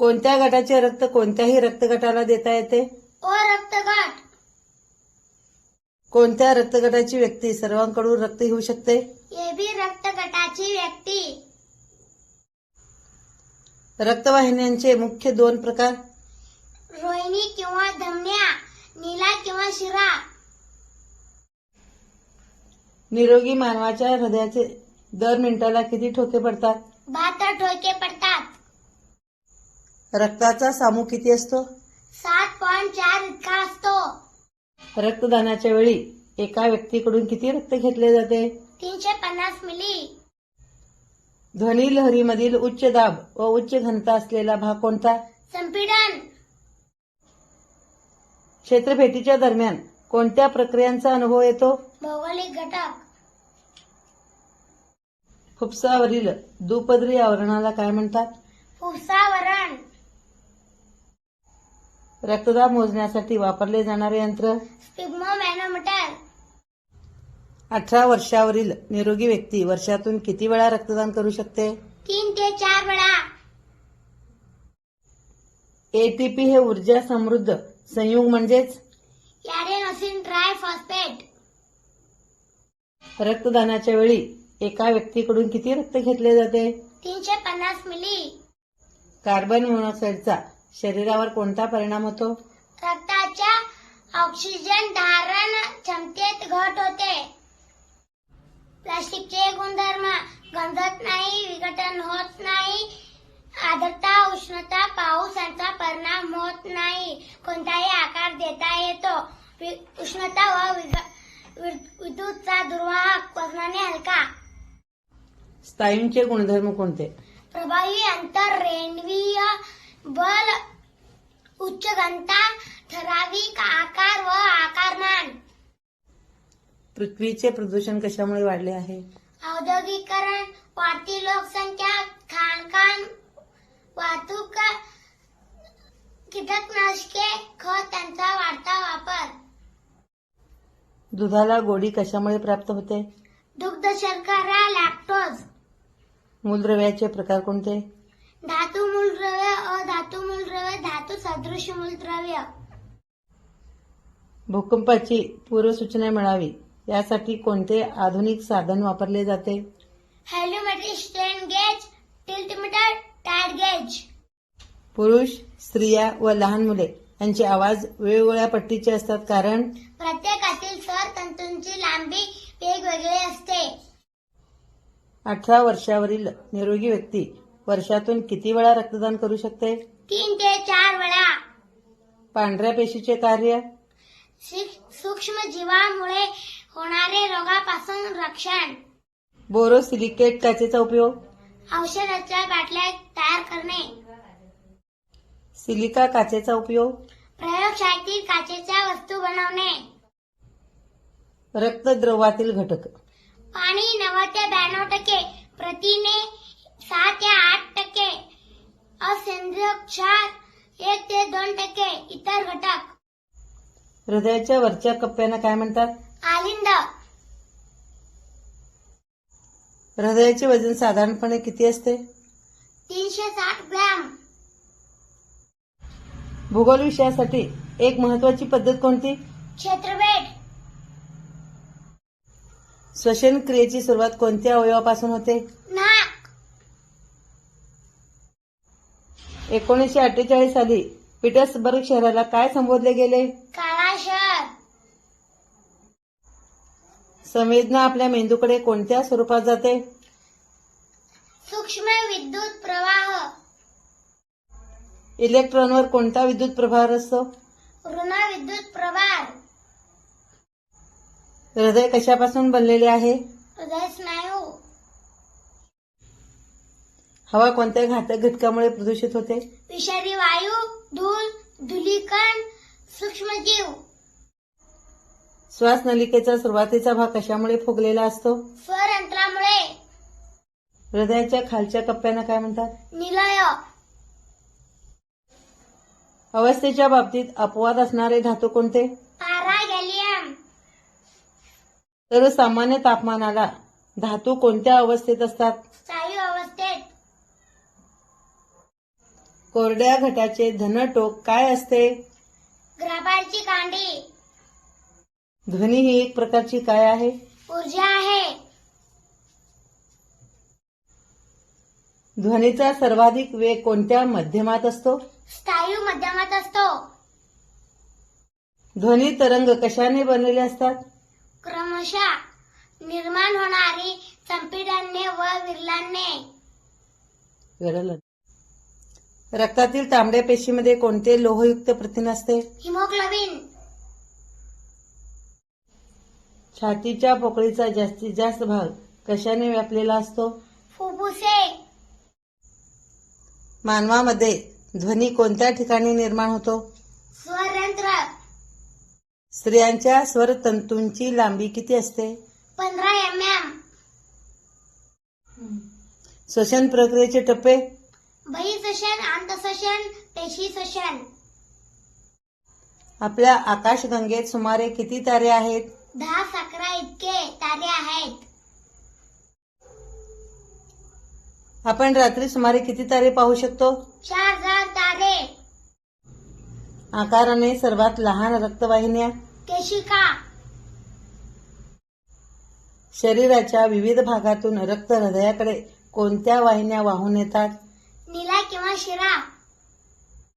कोणत्या गटाचे रक्त कोणत्याही रक्तगटाला देता येते? ओ रक्तगट. कोणत्या रक्तगटाची व्यक्ती सर्वांकडून रक्त घेऊ शकते? ए बी रक्तगटाची व्यक्ती. रक्तवाहिन्यांचे मुख्य दोन प्रकार? रोहिणी किंवा धमन्या नीला किंवा शिरा. निरोगी मानवाच्या हृदयाचे दर मिनिटाला किती ठोके पडतात? बहात्तर ठोके पडतात. रक्ताचा सामू किती असतो? सात पॉईंट चार इतका असतो. रक्तदानाच्या वेळी एका व्यक्तीकडून किती रक्त घेतले जाते? तीनशे पन्नास मिली. ध्वनी लहरीमधील उच्च दाब व उच्च घनता असलेला भाग कोणता? संपीडन. क्षेत्रफेटीच्या दरम्यान कोणत्या प्रक्रियांचा अनुभव येतो? भौगोलिक घटक. फुफ्सावरील दुपदरी आवरणाला काय म्हणतात? फुफ्सावरण रक्तदाब मोजण्यासाठी वापरले जाणारे यंत्र? अठरा वर्षावरील निरोगी व्यक्ती वर्षातून किती वेळा रक्तदान करू शकते? तीन ते चार वेळा. एटीपी हे ऊर्जा समृद्ध संयुग म्हणजेच? याडेनोसिन ट्राय फॉस्फेट रक्तदानाच्या वेळी एका व्यक्तीकडून किती रक्त घेतले जाते? तीनशे पन्नास मिली. कार्बन मोनॉक्साईडचा शरीरावर कोणता परिणाम होतो? रक्ताच्या ऑक्सिजन धारण क्षमतेत घट होते. प्लास्टिकचे गुणधर्म गंजत नाही विघटन होत नाही. आर्द्रता उष्णता पाऊस यांचा परिणाम होत नाही. कोणताही आकार देता येतो. उष्णता व विद्युतचा दुर्वाहक वजनाने हलका. स्नायूंचे गुणधर्म कोणते? प्रभावी अंतर रेणवीय बल उच्च घनता ठराविक आकार व आकारमान. पृथ्वीचे प्रदूषण कशामुळे वाढले आहे? औद्योगिकरण वाढती लोकसंख्या खाणकाम वाहतूक कीटकनाशके खत यांचा वाढता वापर. दुधाला गोडी कशामुळे प्राप्त होते? दुग्ध शर्करा लॅक्टोज. मूलद्रव्याचे प्रकार कोणते? धातू मूलद्रव्य अधातू मूलद्रव्य धातू सदृश मूलद्रव्य भूकंपाची पूर्वसूचना मिळावी. यासाठी कोणते आधुनिक साधन वापरले जाते? हॅल्युमेट्रिक गेज टिल्टमीटर टायर गेज पुरुष स्त्रिया व लहान मुले यांचे आवाज वेगवेगळ्या पट्टीचे असतात कारण? प्रत्येकातील स्वर तंतूंची लांबी वेगवेगळी असते. अठरा वर्षावरील निरोगी व्यक्ती वर्षातून किती वेळा रक्तदान करू शकते? तीन ते चार वेळा. पांढऱ्या पेशीचे कार्य? सूक्ष्म- जीवामुळे होणारे रोगापासून रक्षण. बोरोसिलिकेट काचेचा उपयोग? औषधाच्या बाटल्या तयार करणे. सिलिका काचेचा उपयोग? प्रयोगशाळेतील काचेच्या वस्तू बनवणे. रक्तद्रवातील घटक. पाणी नव्वद ते ब्याण्णव टक्के प्रथिने सहा ते आठ टक्के असेंद्रिय क्षार एक ते दोन टक्के इतर घटक हृदयाच्या वरच्या कप्प्यांना काय म्हणतात? आलिंद हृदयाचे वजन साधारणपणे किती असते? तीनशे साठ ग्रॅम. भूगोल विषयासाठी एक महत्वाची पद्धत कोणती? क्षेत्रभेद. श्वसन क्रियेची सुरुवात कोणत्या अवयवापासून होते? नाक. एकोणीसशे अठ्ठेचाळीस साली पीटर्सबर्ग शहराला काय संबोधले गेले? शहर संवेदना आपल्या मेंदूकडे कोणत्या स्वरूपात जाते? सूक्ष्म विद्युत प्रवाह. इलेक्ट्रॉनवर कोणता विद्युत प्रभार असतो? ऋण विद्युत प्रभार हृदय कशापासून बनलेले आहे? हृदय स्नायू. हवा कोणत्या घातक घटकामुळे प्रदूषित होते? विषारी वायू धूळ धुलीकण सूक्ष्मजीव. श्वास नलिकेचा सुरुवातीचा भाग कशामुळे फुगलेला असतो? स्वरयंत्रामुळे. हृदयाच्या खालच्या कप्प्यांना काय म्हणतात? निलय. अवस्थेच्या बाबतीत अपवाद असणारे धातू कोणते? पारा गॅलियम. सर्वसामान्य तापमानाला धातू कोणत्या अवस्थेत असतात? अवस्थेत. कोरड्या घटाचे धनटोक काय असते? ग्राबारची कांडी. ध्वनी ही एक प्रकारची काय आहे? ऊर्जा आहे. ध्वनीचा सर्वाधिक वेग कोणत्या माध्यमात असतो? स्थायू माध्यमात असतो. ध्वनी तरंग कशाने बनलेले असतात? क्रमशः निर्माण होणारी संपीडने व विरलाने. रक्तातील तांबड्या पेशीमध्ये कोणते लोहयुक्त प्रथिन असते? हिमोग्लोबिन. छातीच्या पोकळीचा जास्तीत जास्त भाग कशाने व्यापलेला असतो? फुफ्फुसे. मानवामध्ये ध्वनी कोणत्या ठिकाणी निर्माण होतो? स्वरयंत्र. स्त्रियांच्या स्वरतंतूंची लांबी किती असते? पंधरा एम एम श्वसन प्रक्रियेचे टप्पे? बहिःश्वसन आंतःश्वसन पेशी श्वसन. आपल्या आकाशगंगेत सुमारे किती तारे आहेत? दहा अकरा इतके तारे आहेत. आपण रात्री सुमारे किती तारे पाहू शकतो? चार हजार तारे. आकाराने सर्वात लहान रक्तवाहिन्या. केशिका. शरीराच्या विविध भागातून रक्त हृदयाकडे कोणत्या वाहिन्या वाहून येतात? निला किंवा शिरा.